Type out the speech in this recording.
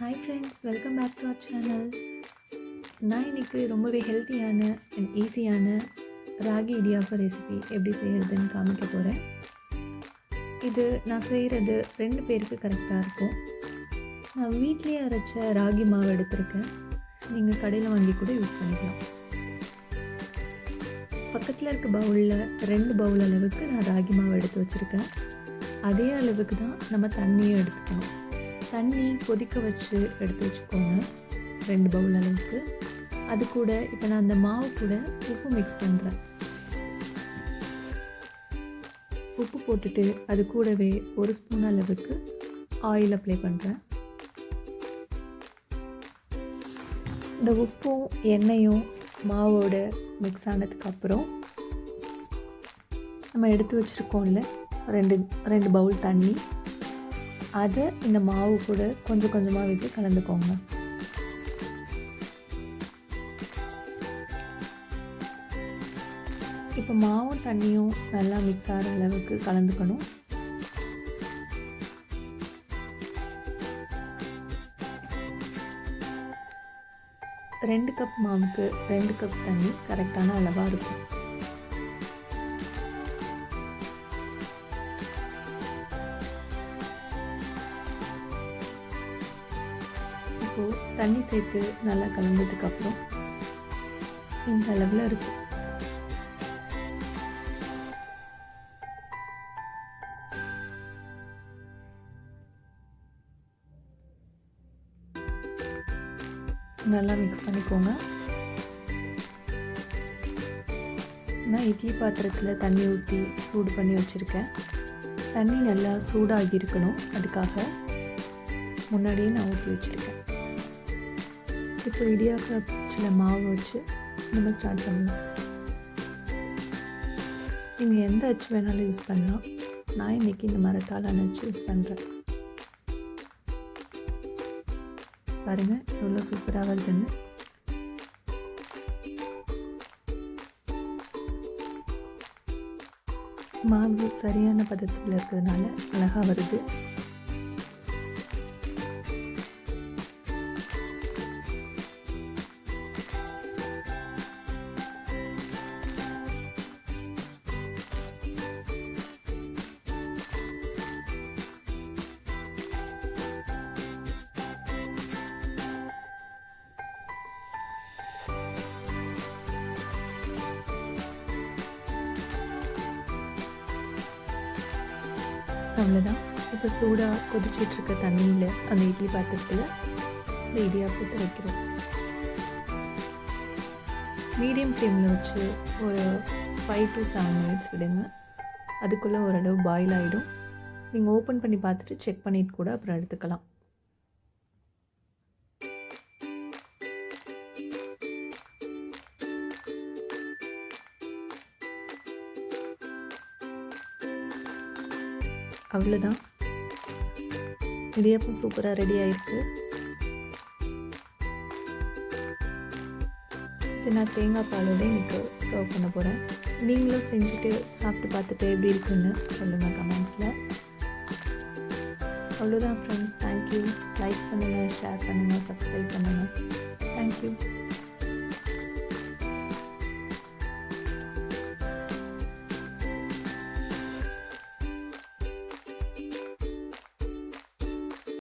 Hi friends welcome back to our channel நான் இன்றைக்கி ரொம்பவே ஹெல்த்தியான அண்ட் ஈஸியான ராகி இடியாப்ப ரெசிபி எப்படி செய்கிறதுன்னு காமிக்க போகிறேன் இது நான் செய்கிறது ரெண்டு பேருக்கு கரெக்டாக இருக்கும். நான் வீட்லேயே அரைச்ச ராகி மாவு எடுத்திருக்கேன். நீங்கள் கடையில் வாங்கி கூட யூஸ் பண்ணிக்கலாம். பக்கத்தில் இருக்க பவுலில் ரெண்டு பவுல் அளவுக்கு நான் ராகி மாவு எடுத்து வச்சுருக்கேன். அதே அளவுக்கு தான் நம்ம தண்ணியும் எடுத்துக்கணும் தண்ணி கொதிக்க வச்சு எடுத்து வச்சுக்கோங்க. ரெண்டு பவுல் அளவுக்கு. அது கூட இப்போ நான் அந்த மாவு கூட உப்பு மிக்ஸ் பண்ணுறேன் உப்பு போட்டுட்டு அது கூடவே ஒரு ஸ்பூன் அளவுக்கு ஆயில் அப்ளை பண்ணுறேன் இந்த உப்பும் எண்ணெயும் மாவோட மிக்ஸ் ஆனதுக்கப்புறம் நம்ம எடுத்து வச்சுருக்கோம்ல ரெண்டு ரெண்டு பவுல் தண்ணி. அதை இந்த மாவு கூட கொஞ்சம் கொஞ்சமாக விட்டு கலந்துக்கோங்க. இப்போ மாவும் தண்ணியும் நல்லா மிக்ஸ் ஆகிற அளவுக்கு கலந்துக்கணும். ரெண்டு கப் மாவுக்கு ரெண்டு கப் தண்ணி கரெக்டான அளவாக இருக்கும். இப்போது தண்ணி சேர்த்து நல்லா கலந்ததுக்கப்புறம் இந்த அளவில் இருக்கும் நல்லா மிக்ஸ் பண்ணிக்கோங்க. நான் இட்லி பாத்திரத்தில் தண்ணி ஊற்றி சூடு பண்ணி வச்சுருக்கேன். தண்ணி நல்லா சூடாகி இருக்கணும் அதுக்காக முன்னாடியே நான் ஊற்றி வச்சுருக்கேன். இப்போ இடியாப்ப சில மாவு வச்சு நம்ம ஸ்டார்ட் பண்ணலாம். நீங்கள் எந்த அச்சு வேணாலும் யூஸ் பண்ணலாம். நான் இன்றைக்கி இந்த மரத்தாலான அச்சு யூஸ் பண்ணுறேன் பாருங்கள் எவ்வளோ சூப்பராக வருதுன்னு. மாவு சரியான பதத்தில் இருக்கிறதுனால அழகாக வருது. அவ்வளோதான் இப்போ சூடாக கொதிச்சிட்ருக்க தண்ணியில் அந்த இட்லி பாத்திரத்தில் இந்த இடியாப்பத்தை வைக்கிறோம். மீடியம் ஃப்ளேமில் வச்சு ஒரு ஃபைவ் டு செவன் மினிட்ஸ் விடுங்க. அதுக்குள்ளே ஓரளவு பாயில் ஆகிடும் நீங்கள் ஓப்பன் பண்ணி பார்த்துட்டு செக் பண்ணிட்டு கூட அப்புறம் எடுத்துக்கலாம். அவ்வளோதான் இடியாப்பம் சூப்பராக ரெடி ஆயிருக்கு. இது நான் தேங்காய் பாலோட எனக்கு சர்வ் பண்ண போகிறேன் நீங்களும் செஞ்சுட்டு சாப்பிட்டு பார்த்துட்டு எப்படி இருக்குன்னு சொல்லுங்கள் கமெண்ட்ஸில் அவ்வளோதான் ஃப்ரெண்ட்ஸ் தேங்க்யூ லைக் பண்ணுங்கள் ஷேர் பண்ணுங்கள் சப்ஸ்கிரைப் பண்ணுங்கள் தேங்க்யூ